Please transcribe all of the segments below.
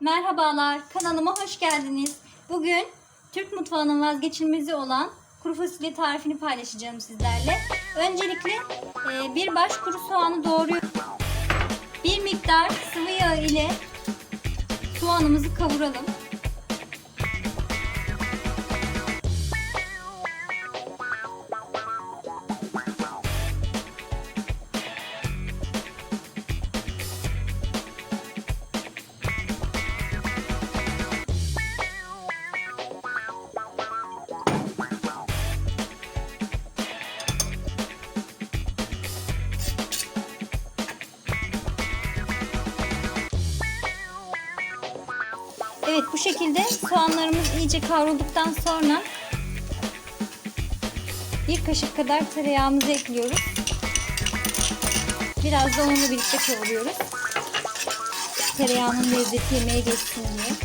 Merhabalar, kanalıma hoş geldiniz. Bugün Türk mutfağının vazgeçilmezi olan kuru fasulye tarifini paylaşacağım sizlerle. Öncelikle e, bir baş kuru soğanı doğruyorum. Bir miktar sıvı yağ ile soğanımızı kavuralım. Evet bu şekilde soğanlarımız iyice kavrulduktan sonra bir kaşık kadar tereyağımızı ekliyoruz. Biraz da onunla birlikte kavuruyoruz. Tereyağının lezzeti yemeğe geçsin diye.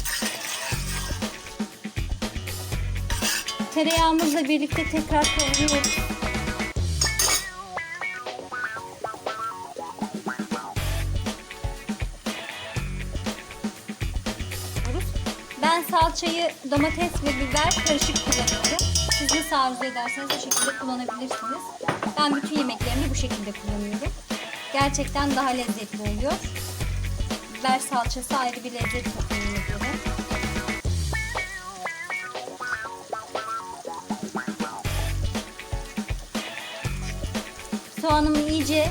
Tereyağımızla birlikte tekrar kavuruyoruz. Salçayı domates ve biber karışık kullanıyorum. Siz nasıl arzu ederseniz o şekilde kullanabilirsiniz. Ben bütün yemeklerimi bu şekilde kullanıyorum. Gerçekten daha lezzetli oluyor. Biber salçası ayrı bir lezzet katıyor yemeklere. Soğanımı iyice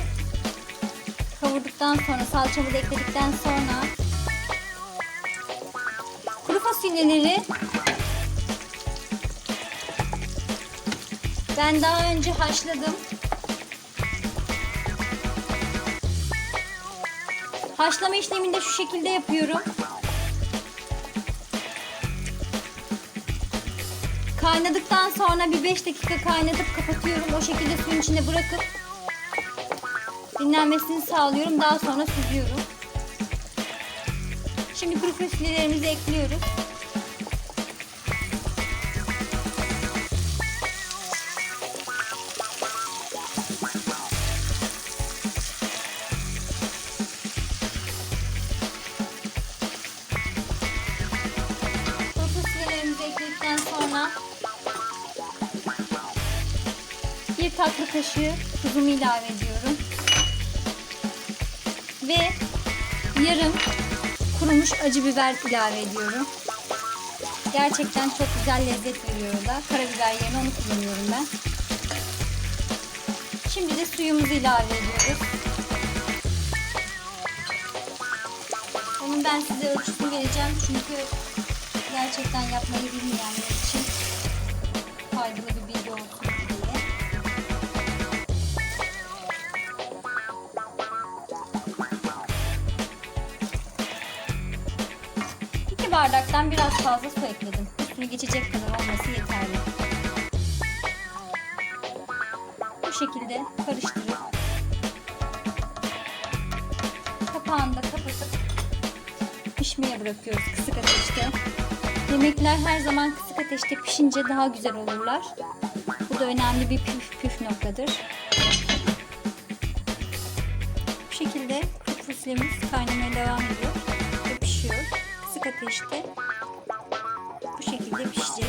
kavurduktan sonra, salçamı da ekledikten sonra fasulyeleri ben daha önce haşladım. Haşlama işlemini de şu şekilde yapıyorum. Kaynadıktan sonra bir 5 dakika kaynatıp kapatıyorum. O şekilde suyun içine bırakıp dinlenmesini sağlıyorum. Daha sonra süzüyorum. Şimdi kuru fasulyelerimizi ekliyoruz. Fasulyelerimizi ekledikten sonra bir tatlı kaşığı tuzumu ilave ediyorum. Ve yarım kurumuş acı biber ilave ediyorum. Gerçekten çok güzel lezzet veriyor da. Karabiber yerine onu kullanıyorum ben. Şimdi de suyumuzu ilave ediyoruz. Onun ben size ölçüsünü vereceğim çünkü gerçekten yapmayı bilmeyenler için faydalı bir Bardaktan biraz fazla su ekledim. Üstünü geçecek kadar olması yeterli. Bu şekilde karıştırıp kapağını da kapatıp pişmeye bırakıyoruz kısık ateşte. Yemekler her zaman kısık ateşte pişince daha güzel olurlar. Bu da önemli bir püf püf noktadır. Bu şekilde kuru fasulyemiz kaynamaya devam ediyor. Kısık ateşte bu şekilde pişecek.